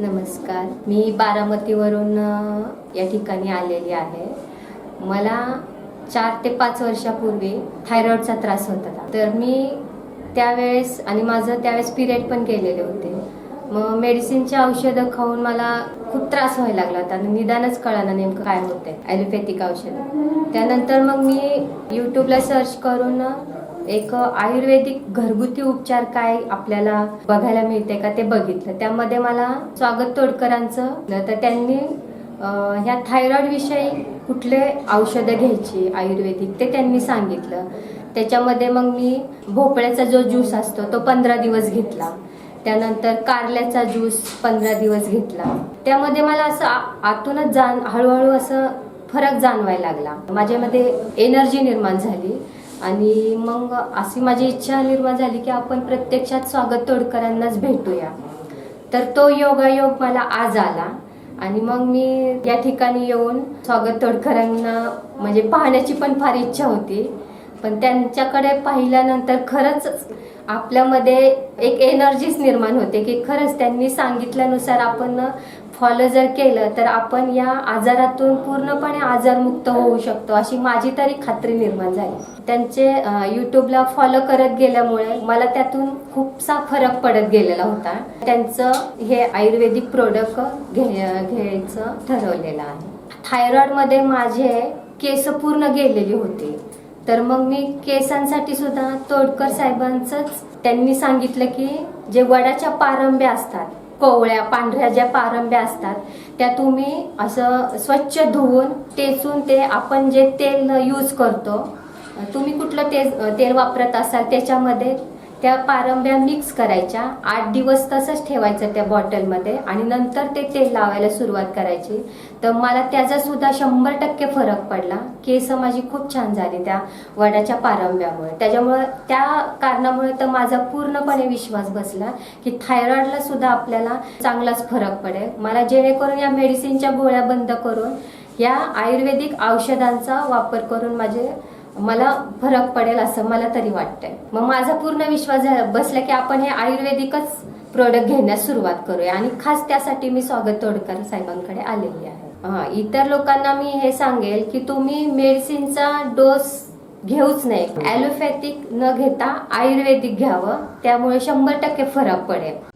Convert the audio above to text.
नमस्कार. मी बारामतीवरून या ठिकाणी आलेली आहे. मला चार ते पाच वर्षापूर्वी थायरॉईडचा त्रास होता तर मी त्यावेळेस आणि माझं त्यावेळेस पिरियड पण गेलेले होते. मग मेडिसिनची औषधं खाऊन मला खूप त्रास व्हायला लागला होता आणि निदानच कळालं नेमकं काय होतं ॲलोपॅथिक औषधं. त्यानंतर मग मी यूट्यूबला सर्च करून एक आयुर्वेदिक घरगुती उपचार काय आपल्याला बघायला मिळते का ते बघितलं. त्यामध्ये मला स्वागत तोडकरांचं तर त्यांनी ह्या थायरॉइड विषयी कुठले औषधं घ्यायची आयुर्वेदिक ते त्यांनी सांगितलं. त्याच्यामध्ये मग मी भोपळ्याचा जो ज्यूस असतो तो पंधरा दिवस घेतला. त्यानंतर कारल्याचा ज्यूस पंधरा दिवस घेतला. त्यामध्ये मला असं आतूनच जाण हळूहळू असं फरक जाणवायला लागला. माझ्यामध्ये एनर्जी निर्माण झाली. आणि मग अशी माझी इच्छा निर्माण झाली की आपण प्रत्यक्षात स्वागत तोडकरांनाच भेटूया. तर तो योगायोग मला आज आला आणि मग मी या ठिकाणी येऊन स्वागत तोडकरांना म्हणजे पाहण्याची पण फार इच्छा होती. पण त्यांच्याकडे पाहिल्यानंतर खरंच आपल्यामध्ये एक एनर्जीच निर्माण होते की खरंच त्यांनी सांगितल्यानुसार आपण फॉलो जर केलं तर आपण या आजारातून पूर्णपणे आजारमुक्त होऊ शकतो अशी माझी तरी खात्री निर्माण झाली. त्यांचे अं, युट्यूबला फॉलो करत गेल्यामुळे मला त्यातून खूपसा फरक पडत गेलेला होता. त्यांचं हे आयुर्वेदिक प्रोडक्ट घे घ्यायचं ठरवलेलं आहे. थायरॉइडमध्ये माझे केस पूर्ण गेलेली होती. तर मग मी केसांसाठी सुद्धा तोडकर साहेबांचंच त्यांनी सांगितलं की जे वडाच्या पारंब्या असतात कोवळ्या पांढऱ्या ज्या पारंब्या असतात त्या तुम्ही असं स्वच्छ धुवून टेचून ते आपण जे तेल यूज करतो तुम्ही कुठलं तेल तेल वापरत असाल त्याच्यामध्ये त्या पारंब्या मिक्स करायच्या. आठ दिवस तसंच ठेवायचं त्या बॉटलमध्ये आणि नंतर ते तेल लावायला सुरुवात करायची. तर मला त्याचा सुद्धा शंभर टक्के फरक पडला. केस माझी खूप छान झाली त्या वडाच्या पारंब्यामुळे. त्याच्यामुळे त्या कारणामुळे तर माझा पूर्णपणे विश्वास बसला की थायरॉइडला सुद्धा आपल्याला चांगलाच फरक पडेल. मला जेणेकरून या मेडिसिनच्या गोळ्या बंद करून या आयुर्वेदिक औषधांचा वापर करून माझे मला फरक पडेल असं मला तरी वाटतंय. मग माझा पूर्ण विश्वास बसला की आपण हे आयुर्वेदिकच प्रोडक्ट घेण्यास सुरुवात करूया. आणि खास त्यासाठी मी स्वागत तोडकर साहेबांकडे आलेली आहे. हा, इतर लोकांना मी हे सांगेल की तुम्ही मेडिसिनचा डोस घेऊच नाही ॲलोपॅथिक न घेता आयुर्वेदिक घ्यावं. त्यामुळे शंभर टक्के फरक पडेल.